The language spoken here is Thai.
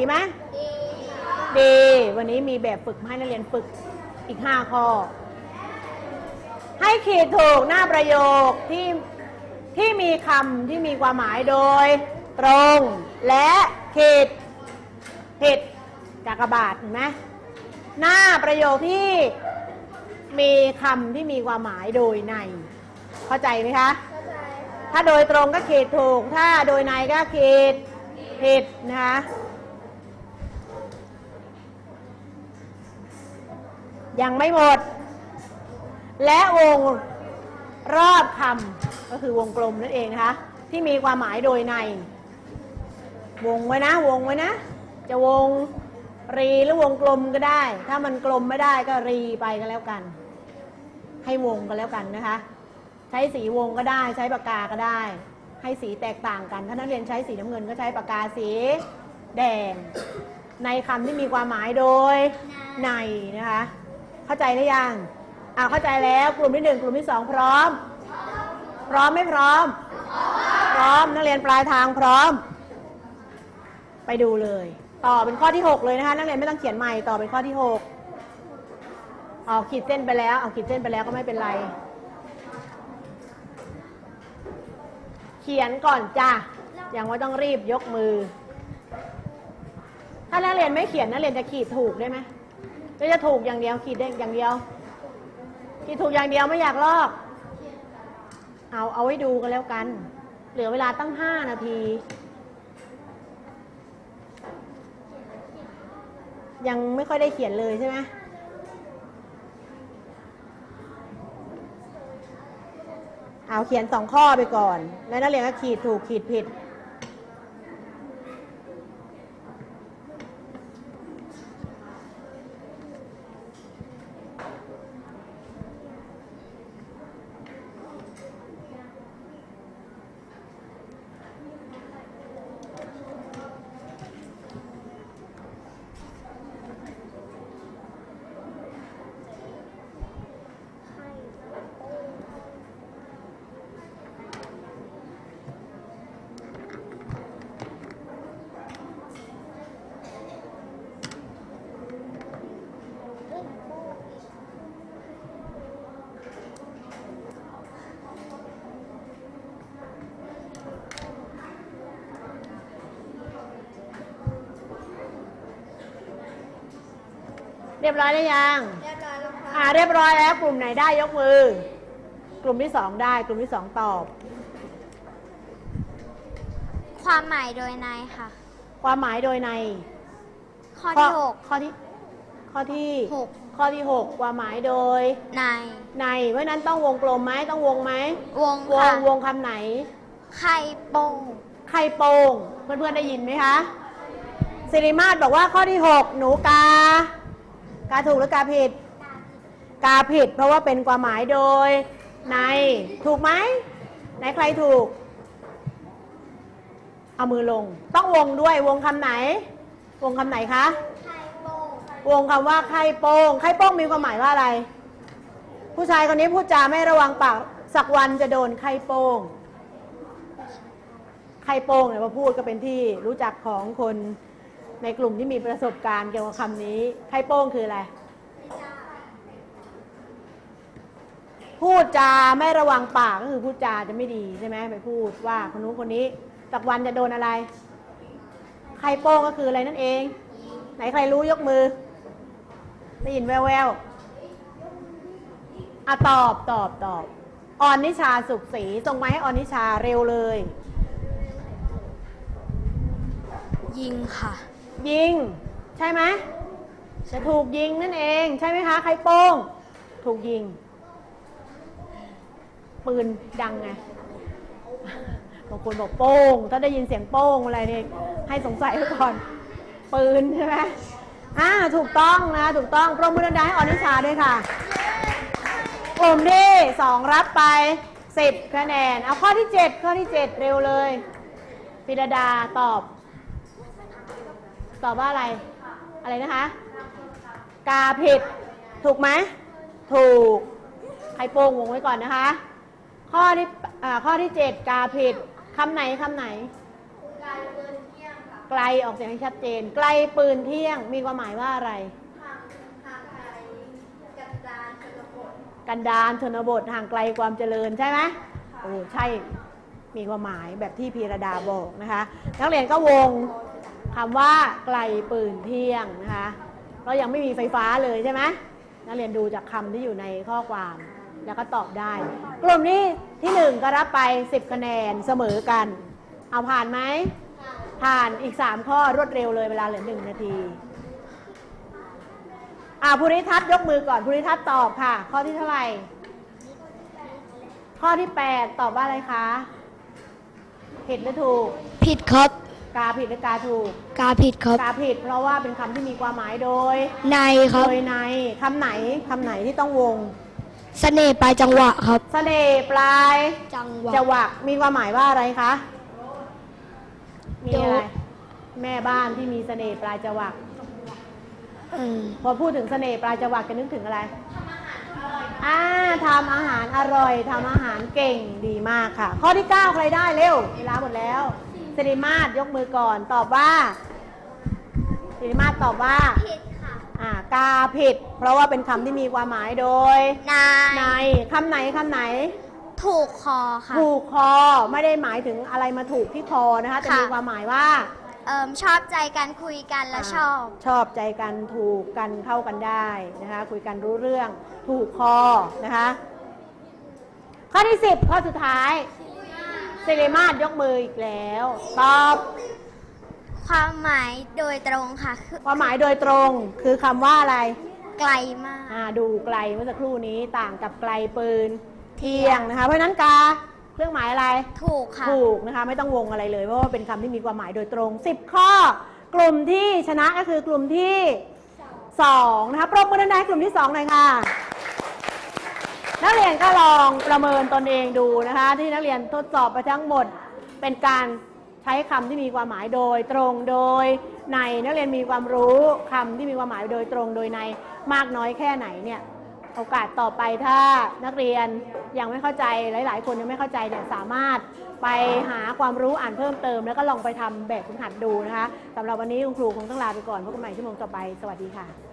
ดีไหมดีดี วันนี้มีแบบฝึกมาให้นักเรียนฝึกอีก5ข้อ ให้ขีดถูกหน้าประโยคที่ที่มีคำที่มีความหมายโดย ตรงและขีดผิดจากกระบาดเห็นไหมหน้าประโยคที่มีคำที่มีความหมายโดยใน เข้าใจไหมคะเข้าใจค่ะถ้าโดยตรงก็ขีดถูก ถ้าโดยในก็ขีดผิดนะคะ ยังไม่หมด และวงรอบคำก็คือวงกลมนั่นเองนะคะ ที่มีความหมายโดยใน วงไว้นะ วงไว้นะ จะวงรีหรือวงกลมก็ได้ ถ้ามันกลมไม่ได้ก็รีไปก็แล้วกัน ให้วงก็แล้วกันนะคะ ใช้สีวงก็ได้ใช้ปากกาก็ได้ ให้สีแตกต่างกัน ถ้านักเรียนใช้สีน้ำเงินก็ใช้ปากกาสีแดง ในคำที่มีความหมายโดยในนะคะ เข้าใจหรือยังอ่าเข้าใจแล้วกลุ่มที่หนึ่งกลุ่มที่สองพร้อม พร้อมไม่พร้อม พร้อมนักเรียนปลายทางพร้อม ไปดูเลย ต่อเป็นข้อที่ 6 เลยนะคะ นักเรียนไม่ต้องเขียนใหม่ต่อเป็นข้อที่6เอาขีดเส้นไปแล้วเอาขีดเส้นไปแล้วก็ไม่เป็นไร เขียนก่อนจ้ะยังไม่ต้องรีบยกมือ ถ้านักเรียนไม่เขียนนักเรียนจะขีดถูกได้ไหม หรือจะถูกอย่างเดียวขีดได้อย่างเดียวขีดถูกอย่างเดียวไม่อยากลอก เอาเอาไว้ดูกันแล้วกัน เหลือเวลาตั้งห้านาที ยังไม่ค่อยได้เขียนเลยใช่ไหมเอาเขียนสองข้อไปก่อน แล้วนักเรียนก็ขีดถูกขีดผิด เรียบร้อยแล้วยังเรียบร้อยแล้วค่ะอ่าเรียบร้อยแล้วกลุ่มไหนได้ยกมือ กลุ่มที่สองได้ กลุ่มที่สองตอบ ความหมายโดยในค่ะ ความหมายโดยในข้อที่หกข้อที่ ข้อที่หก ข้อที่หกความหมายโดยใน ในเพราะฉะนั้นต้องวงกลมไหมต้องวงไหมวงวค่ะงวงคำไหน ไข่โป่งไข่โป่งเพื่อนๆได้ยินไหมคะสิริมาศบอกว่าข้อที่หกหนูกา กาถูกหรือกาผิด กาผิดเพราะว่าเป็นความหมายโดยในถูกไหมไหนใครถูก เอามือลง ต้องวงด้วยวงคำไหน วงคำไหนคะไข่โป่งวงคำว่าไข่โป้งไข่โป้งมีความหมายว่าอะไร ผู้ชายคนนี้พูดจาไม่ระวังปากสักวันจะโดนไข่โป้งไข่โป้งเนี่ยมาพูดก็เป็นที่รู้จักของคน ในกลุ่มที่มีประสบการณ์เกี่ยวกับคำนี้ไข่โป้งคืออะไร พูดจาไม่ระวังปากก็คือพูดจาจะไม่ดีใช่ไหมไปพูดว่าคนนู้นคนนี้สักวันจะโดนอะไรไข่โป้งก็คืออะไรนั่นเอง ไหนใครรู้ยกมือ ได้ยินแววแววๆอะตอบตอบตอบออนนิชาสุขศรีส่งมาให้ออนนิชาเร็วเลย ยิงค่ะ ยิง ใช่ไหมจะถูกยิงนั่นเอง ใช่ไหมคะ ใครโป้ง ถูกยิง ปืนดังไงบางคนบอกโป้ง ถ้าได้ยินเสียงโป้งอะไรเนี่ยให้สงสัยไว้ก่อน ปืนใช่ไหมอ่าถูกต้องนะถูกต้องปรบมือดังๆให้ออนิชาด้วยค่ะกลุ่มที่สองรับไปสิบคะแนน เอาข้อที่เจ็ดข้อที่เจ็ดเร็วเลย ปิรดาตอบ ตอบว่าอะไร อะไรนะคะ กาผิด ถูกไหม ถูก ใครโป้งวงไว้ก่อนนะคะ ข้อที่อ่าข้อที่เจ็ดกาผิดคำไหนคำไหนการเดินเที่ยงค่ะไกลออกเสียงให้ชัดเจน ไกลปืนเที่ยง มีความหมายว่าอะไร กันดารชนบทห่างไกลความเจริญใช่ไหมโอ้ใช่มีความหมายแบบที่พีรดาบอกนะคะ นักเรียนก็วง คำว่าไกลปืนเที่ยงนะคะเรายังไม่มีไฟฟ้าเลยใช่ไหมนักเรียนดูจากคำที่อยู่ในข้อความแล้วก็ตอบได้ กลุ่มนี้ที่หนึ่งก็รับไป 10 คะแนนเสมอกัน เอาผ่านไหม ผ่านอีก 3 ข้อรวดเร็วเลยเวลาเหลือหนึ่งนาทีอ่าภูริทัศน์ยกมือก่อนภูริทัศน์ตอบค่ะ ข้อที่เท่าไหร่ ข้อที่ 8 ตอบว่าอะไรคะ ผิดหรือถูก ผิดครับ กาผิดหรือกาถูก กาผิดครับ กาผิด เพราะว่าเป็นคำที่มีความหมายโดย ในครับ โดยในคำไหนคำไหนที่ต้องวง เสน่ห์ปลายจังหวะครับ เสน่ห์ปลายจังหวะ จะวักมีความหมายว่าอะไรคะ มีอะไรโดแม่บ้านที่มีเสน่ห์ปลายจวักอืมพอพูดถึงเสน่ห์ปลายจวักจะนึกถึงอะไรอ่าทำอาหารอร่อยทำอาหารเก่งดีมากค่ะ ข้อที่ 9 ใครได้เร็วเวลาหมดแล้ว สิริมาศยกมือก่อน ตอบว่าสิริมาศตอบว่า ผิดค่ะ อ่ากาผิด เพราะว่าเป็นคำที่มีความหมายโดย นายในคำไหนคำไหน ถูกคอค่ะ ถูกคอไม่ได้หมายถึงอะไรมาถูกที่คอนะคะแต่ค่ะมีความหมายว่า เอิมชอบใจกันคุยกันและชอบ ชอบใจกันถูกกันเข้ากันได้นะคะ คุยกันรู้เรื่อง ถูกคอนะคะ ข้อที่ 10 ข้อสุดท้าย สิริมาศยกมืออีกแล้ว ตอบ ความหมายโดยตรงค่ะคือความหมายโดยตรงคือคำว่าอะไร ไกลมาก อ่าดูไกลเมื่อสักครู่นี้ต่างกับไกลปืนเที่ยงนะคะ เพราะฉะนั้นกาเครื่องหมายอะไร ถูกค่ะ ถูกนะคะไม่ต้องวงอะไรเลย เพราะว่าเป็นคำที่มีความหมายโดยตรง 10 ข้อ กลุ่มที่ชนะก็คือกลุ่มที่2นะคะปรบมือดังๆให้กลุ่มที่2หน่อยค่ะ นักเรียนก็ลองประเมินตนเองดูนะคะ ที่นักเรียนทดสอบไปทั้งหมด เป็นการใช้คำที่มีความหมายโดยตรงโดยในนักเรียนมีความรู้คำที่มีความหมายโดยตรงโดยในมากน้อยแค่ไหนเนี่ยโอกาสต่อไปถ้านักเรียนยังไม่เข้าใจหลาย ๆ คนยังไม่เข้าใจเนี่ยสามารถไปหาความรู้อ่านเพิ่มเติม แล้วก็ลองไปทำแบบฝึกหัดดูนะคะสำหรับวันนี้คุณครูคงต้องลาไปก่อนพบกันใหม่ชั่วโมงต่อไป สวัสดีค่ะ